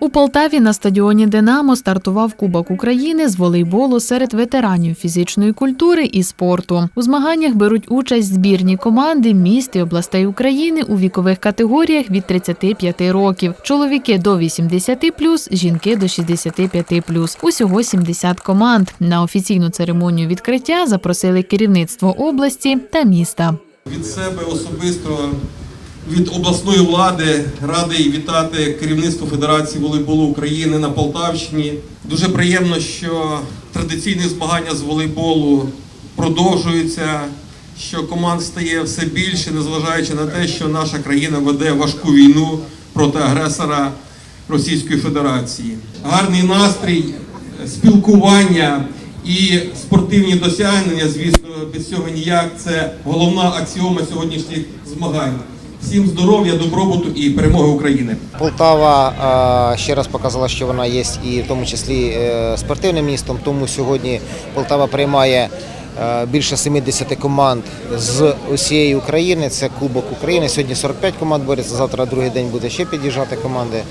У Полтаві на стадіоні Динамо стартував Кубок України з волейболу серед ветеранів фізичної культури і спорту. У змаганнях беруть участь збірні команди міст і областей України у вікових категоріях від 35 років. Чоловіки до 80+, жінки до 65+. Усього 70 команд. На офіційну церемонію відкриття запросили керівництво області та міста. Від себе особисто, від обласної влади радий вітати керівництво Федерації волейболу України на Полтавщині. Дуже приємно, що традиційні змагання з волейболу продовжуються, що команд стає все більше, незважаючи на те, що наша країна веде важку війну проти агресора Російської Федерації. Гарний настрій, спілкування і спортивні досягнення, звісно, без цього ніяк. Це головна аксіома сьогоднішніх змагань. Всім здоров'я, добробуту і перемоги України. Полтава ще раз показала, що вона є і в тому числі е, спортивним містом. Тому сьогодні Полтава приймає е, більше 70 команд з усієї України. Це Кубок України. Сьогодні 45 команд бореться. Завтра другий день буде ще під'їжджати команди.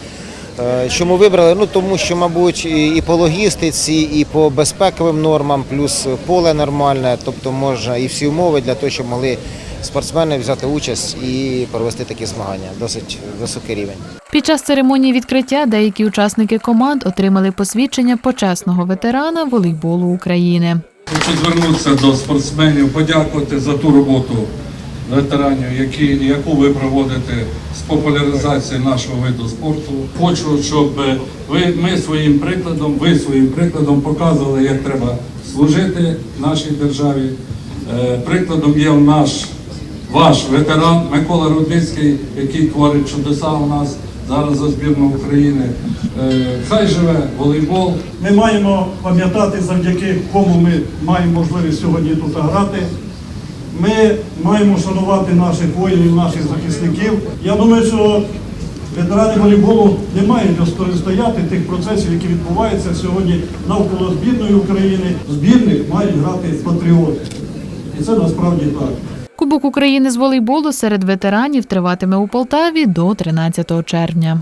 Е, Чому вибрали? Ну тому що, мабуть, і по логістиці, і по безпековим нормам, плюс поле нормальне, тобто можна і всі умови для того, щоб могли спортсмени взяти участь і провести такі змагання. Досить високий рівень. Під час церемонії відкриття деякі учасники команд отримали посвідчення почесного ветерана волейболу України. Хочу звернутися до спортсменів, подякувати за ту роботу ветеранів, які, яку ви проводите з популяризації нашого виду спорту. Хочу, щоб ви, ми своїм прикладом, ви своїм прикладом показували, як треба служити нашій державі. Е, Прикладом є наш ваш ветеран Микола Рудницький, який творить чудеса у нас зараз за збірну України. Е, Хай живе волейбол. Ми маємо пам'ятати, завдяки кому ми маємо можливість сьогодні тут грати. Ми маємо шанувати наших воїнів, наших захисників. Я думаю, що ветерани волейболу не мають стояти тих процесів, які відбуваються сьогодні навколо збірної України. Збірних мають грати патріоти. І це насправді так. Кубок України з волейболу серед ветеранів триватиме у Полтаві до 13 червня.